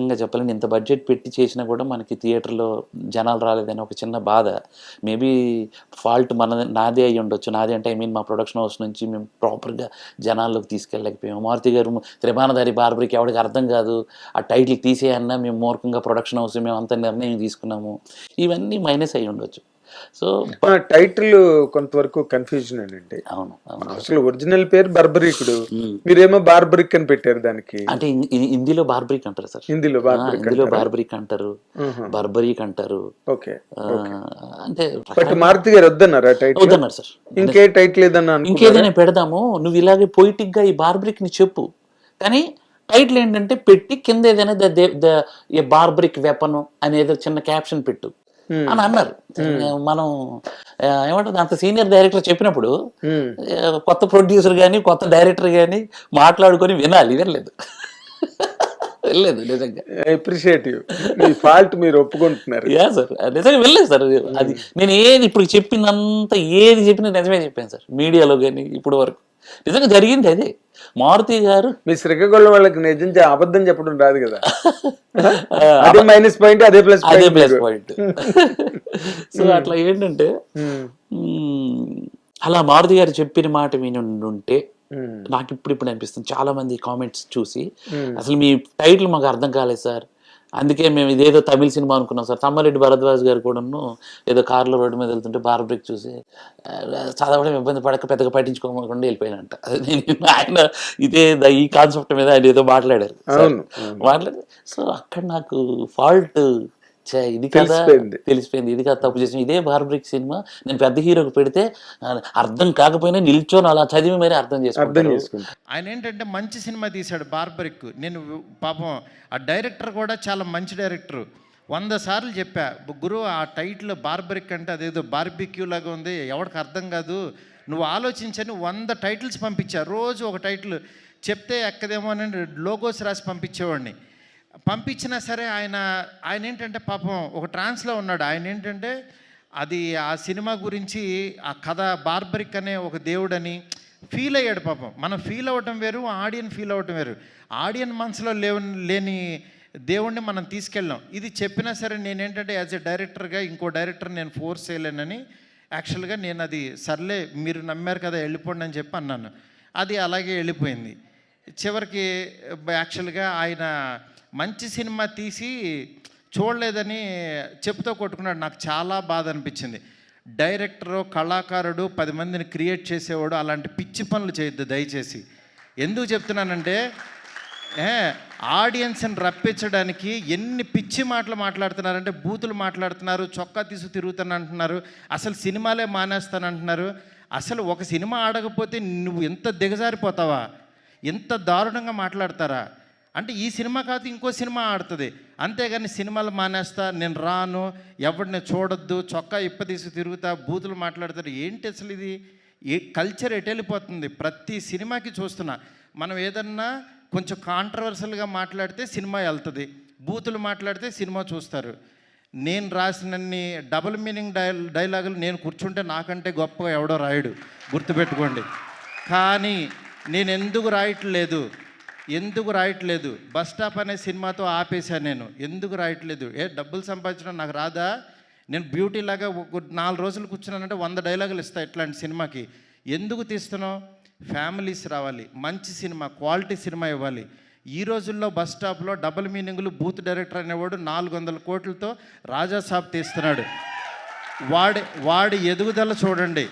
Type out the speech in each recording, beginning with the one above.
రకంగా చెప్పలేను ఇంత బడ్జెట్ పెట్టి చేసినా కూడా మనకి థియేటర్లో జనాలు రాలేదని ఒక చిన్న బాధ. మేబీ ఫాల్ట్ మన నాదే అయ్యి ఉండొచ్చు. నాదే అంటే ఐ మీన్ మా ప్రొడక్షన్ హౌస్ నుంచి మేము ప్రాపర్గా జనాల్లోకి తీసుకెళ్ళలేకపోయాము. మారుతి గారు త్రిభానధారి బార్బరికి ఎవరికి అర్థం కాదు. ఆ టైటిల్ తీసేయన్నా మేము మూర్ఖంగా ప్రొడక్షన్ హౌస్ మేము అంత నిర్ణయం తీసుకున్నాము. ఇవన్నీ మైనస్ అయ్యి ఉండొచ్చు. సో టైటిల్ కొంతవరకు కన్ఫ్యూజన్ అండి. అవును అసలు ఒరిజినల్ పేరు బర్బరీకుడు. మీరేమో బార్బరిక్ అని పెట్టారు దానికి. అంటే హిందీలో బార్బరిక్ అంటారు సార్. హిందీలో హిందీలో బార్బరిక్ అంటారు. బర్బరీక్ అంటారు. ఓకే అంటే బట్ మారుతి గారు వద్దన్నారా టైటిల్ వద్దన్నారు సార్. ఇంకే టైటిల్ ఏదన్నా? ఇంకేదైనా పెడదాము నువ్వు ఇలాగే పొయిటిక్గా ఈ బార్బరిక్ని చెప్పు. కానీ టైటిల్ ఏంటంటే పెట్టి కింద ఏదైనా ద బార్బరిక్ వెపన్ అనేది చిన్న క్యాప్షన్ పెట్టు. అని అన్నారు. మనం ఏమంటారు అంత సీనియర్ డైరెక్టర్ చెప్పినప్పుడు కొత్త ప్రొడ్యూసర్ కానీ కొత్త డైరెక్టర్ కానీ మాట్లాడుకొని వినాలి వినలేదు. వెళ్ళలేదు నిజంగా. అప్రిషియేటివ్ మీ ఫాల్ట్ మీరు ఒప్పుకుంటున్నారు. యా సార్ నిజంగా వెళ్ళలేదు సార్. అది నేను ఏది ఇప్పుడు చెప్పిందంతా ఏది చెప్పినా నిజమే చెప్పాను సార్. మీడియాలో కానీ ఇప్పుడు వరకు. నిజంగా జరిగింది అదే. మారుతి గారు మీ శ్రీకాకుళం వాళ్ళకి నిజం అబద్ధం చెప్పడం రాదు కదా. అదే మైనస్ పాయింట్ అదే ప్లస్ అదే ప్లస్ పాయింట్ సో అట్లా ఏంటంటే అలా మారుతి గారు చెప్పిన మాట ఉంటే నాకు ఇప్పుడు ఇప్పుడు అనిపిస్తుంది. చాలా మంది కామెంట్స్ చూసి అసలు మీ టైటిల్ మాకు అర్థం కాలేదు సార్. అందుకే మేము ఇదేదో తమిళ సినిమా అనుకున్నాం సార్. తమ్మారెడ్డి భరద్వాజ్ గారు కూడాను ఏదో కార్లో రోడ్డు మీద వెళ్తుంటే బార్బ్రిక్ చూసి ఆ, చదవడం ఇబ్బంది పడక పెద్దగా పట్టించుకోకుండా వెళ్ళిపోయినంట. అది నేను ఆయన ఇదే ఈ కాన్సెప్ట్ మీద ఆయన ఏదో మాట్లాడారు. మాట్లాడి సో అక్కడ నాకు ఫాల్ట్ ఇది కదా తెలిసిపోయింది. తెలిసిపోయింది. ఇది కదా తప్పు చేసిన ఇదే బార్బ్రిక్ సినిమా. నేను పెద్ద హీరోకి పెడితే అర్థం కాకపోయినా నిల్చొని అలా చదివి మరీ అర్థం అర్థం చేసుకుంటారు. చేసుకుంటా ఆయన ఏంటంటే మంచి సినిమా తీశాడు బార్బరిక్. నేను పాపం ఆ డైరెక్టర్ కూడా చాలా మంచి డైరెక్టర్. వంద సార్లు చెప్పా గురు ఆ టైటిల్ బార్బరిక్ అంటే అదేదో బార్బిక్యూ లాగా ఉంది. ఎవరికి అర్థం కాదు. నువ్వు ఆలోచించని వంద టైటిల్స్ పంపించా. రోజు ఒక టైటిల్ చెప్తే ఎక్కదేమో అని లోగోస్ రాసి పంపించేవాడిని. పంపించినా సరే ఆయన ఆయన ఏంటంటే పాపం ఒక ట్రాన్స్లో ఉన్నాడు. ఆయన ఏంటంటే అది ఆ సినిమా గురించి ఆ కథ బార్బరిక్ అనే ఒక దేవుడని ఫీల్ అయ్యాడు పాపం. మనం ఫీల్ అవ్వటం వేరు ఆడియన్ ఫీల్ అవ్వటం వేరు. ఆడియన్ మనసులో లేవు లేని దేవుణ్ణి మనం తీసుకెళ్ళాం. ఇది చెప్పినా సరే నేనేంటంటే యాజ్ ఎ డైరెక్టర్గా ఇంకో డైరెక్టర్ నేను ఫోర్స్ చేయలేనని యాక్చువల్గా నేను అది సర్లే మీరు నమ్మారు కదా వెళ్ళిపోండి అని చెప్పి అన్నాను. అది అలాగే వెళ్ళిపోయింది. చివరికి యాక్చువల్గా ఆయన మంచి సినిమా తీసి చూడలేదని చెప్తూ కొట్టుకున్నాడు. నాకు చాలా బాధ అనిపించింది. డైరెక్టరు కళాకారుడు పది మందిని క్రియేట్ చేసేవాడు అలాంటి పిచ్చి పనులు చేయొద్దు దయచేసి. ఎందుకు చెప్తున్నానంటే ఏ ఆడియన్స్ని రప్పించడానికి ఎన్ని పిచ్చి మాటలు మాట్లాడుతున్నారంటే బూతులు మాట్లాడుతున్నారు చొక్కా తీసు తిరుగుతాను అంటున్నారు అసలు సినిమాలే మానేస్తానంటున్నారు. అసలు ఒక సినిమా ఆడకపోతే నువ్వు ఎంత దిగజారిపోతావా? ఎంత దారుణంగా మాట్లాడతారా? అంటే ఈ సినిమా కాదు ఇంకో సినిమా ఆడుతుంది. అంతేగాని సినిమాలు మానేస్తా నేను రాను ఎవరిని చూడొద్దు చొక్కా ఇప్పదీసి తిరుగుతా బూతులు మాట్లాడతారు. ఏంటి అసలు ఇది? ఏ కల్చర్ ఎటెళ్ళిపోతుంది ప్రతి సినిమాకి చూస్తున్నా. మనం ఏదన్నా కొంచెం కాంట్రవర్సల్గా మాట్లాడితే సినిమా వెళ్తుంది. బూతులు మాట్లాడితే సినిమా చూస్తారు. నేను రాసినన్ని డబుల్ మీనింగ్ డై డైలాగులు నేను కూర్చుంటే నాకంటే గొప్పగా ఎవడో రాయడు. గుర్తుపెట్టుకోండి. కానీ నేను ఎందుకు రాయట్లేదు? ఎందుకు రాయట్లేదు? బస్ స్టాప్ అనే సినిమాతో ఆపేశాను నేను. ఎందుకు రాయట్లేదు? ఏ డబ్బులు సంపాదించడం నాకు రాదా? నేను బ్యూటీ లాగా నాలుగు రోజులు కూర్చున్నానంటే వంద డైలాగులు ఇస్తా ఇట్లాంటి సినిమాకి. ఎందుకు తీస్తున్నావు? ఫ్యామిలీస్ రావాలి. మంచి సినిమా క్వాలిటీ సినిమా ఇవ్వాలి. ఈ రోజుల్లో బస్ స్టాప్లో డబుల్ మీనింగ్లు బూత్ డైరెక్టర్ అనేవాడు నాలుగు వందల కోట్లతో రాజాసాబ్ తీస్తున్నాడు. వాడి వాడి ఎదుగుదల చూడండి.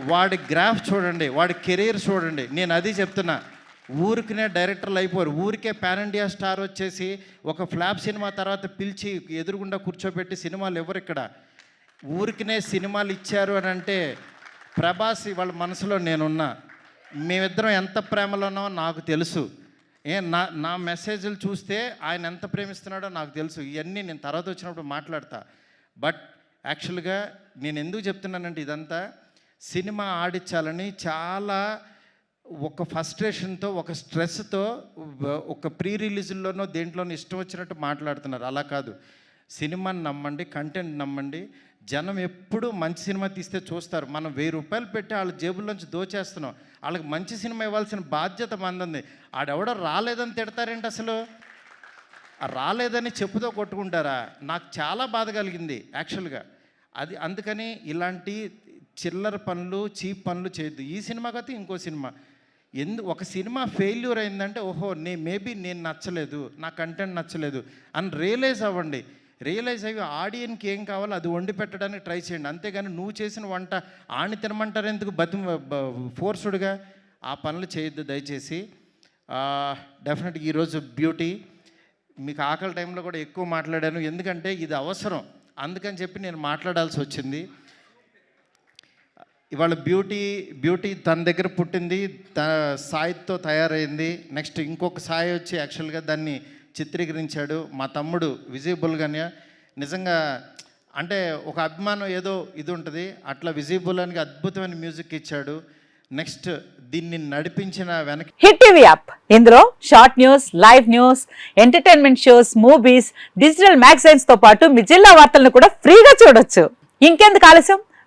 వాడి గ్రాఫ్ చూడండి. వాడి కెరీర్ చూడండి. నేను అది చెప్తున్నా. ఊరికినే డైరెక్టర్లు అయిపోరు ఊరికే పాన్ ఇండియా స్టార్ వచ్చేసి ఒక ఫ్లాప్ సినిమా తర్వాత పిలిచి ఎదురుగుండా కూర్చోబెట్టి సినిమాలు ఎవరు ఇక్కడ? ఊరికినే సినిమాలు ఇచ్చారు అని అంటే ప్రభాస్ వాళ్ళ మనసులో నేనున్నా. మేమిద్దరం ఎంత ప్రేమలో ఉన్నామో నాకు తెలుసు. ఏ నా నా మెసేజ్లు చూస్తే ఆయన ఎంత ప్రేమిస్తున్నాడో నాకు తెలుసు. ఇవన్నీ నేను తర్వాత వచ్చినప్పుడు మాట్లాడతా. బట్ యాక్చువల్గా నేను ఎందుకు చెప్తున్నానంటే ఇదంతా సినిమా ఆడించాలని చాలా ఒక ఫస్ట్రేషన్తో ఒక స్ట్రెస్తో ఒక ప్రీ రిలీజుల్లోనో దేంట్లోనో ఇష్టం వచ్చినట్టు మాట్లాడుతున్నారు. అలా కాదు. సినిమాని నమ్మండి కంటెంట్ నమ్మండి. జనం ఎప్పుడు మంచి సినిమా తీస్తే చూస్తారు. మనం వెయ్యి రూపాయలు పెట్టి వాళ్ళ జేబుల్లోంచి దోచేస్తున్నాం. వాళ్ళకి మంచి సినిమా ఇవ్వాల్సిన బాధ్యత మందంది. ఆడెవడో రాలేదని తిడతారేంటి అసలు? రాలేదని చెప్పుతో కొట్టుకుంటారా? నాకు చాలా బాధ కలిగింది యాక్చువల్గా అది అందుకని ఇలాంటి చిల్లర పనులు చీప్ పనులు చేయొద్దు. ఈ సినిమా కాదు ఇంకో సినిమా. ఎందు ఒక సినిమా ఫెయిల్యూర్ అయిందంటే ఓహో నే మేబీ నేను నచ్చలేదు నా కంటెంట్ నచ్చలేదు అని రియలైజ్ అవ్వండి. రియలైజ్ అయ్యి ఆడియన్కి ఏం కావాలో అది వండి పెట్టడానికి ట్రై చేయండి. అంతేగాని నువ్వు చేసిన వంట ఆని తినమంటారు ఎందుకు? బతి ఫోర్స్డ్గా ఆ పనులు చేయొద్దు దయచేసి. డెఫినెట్గా ఈరోజు బ్యూటీ. మీకు ఆకలి టైంలో కూడా ఎక్కువ మాట్లాడాను. ఎందుకంటే ఇది అవసరం. అందుకని చెప్పి నేను మాట్లాడాల్సి వచ్చింది. ఇవాళ బ్యూటీ బ్యూటీ తన దగ్గర పుట్టింది తన సాయితో తయారైంది. నెక్స్ట్ ఇంకొక సాయి వచ్చి యాక్చువల్గా దాన్ని చిత్రీకరించాడు. మా తమ్ముడు విజయబుల్గానే నిజంగా అంటే ఒక అభిమానం ఏదో ఇది ఉంటుంది. అట్లా విజయబుల్ అని అద్భుతమైన మ్యూజిక్ ఇచ్చాడు. నెక్స్ట్ దీన్ని నడిపించిన వెనక హిట్ టీవీ యాప్. ఇందులో short news live news entertainment shows movies digital మ్యాగజైన్స్తో పాటు మీ జిల్లా వార్తలను కూడా ఫ్రీగా చూడొచ్చు. ఇంకెందుకు ఆలస్యం?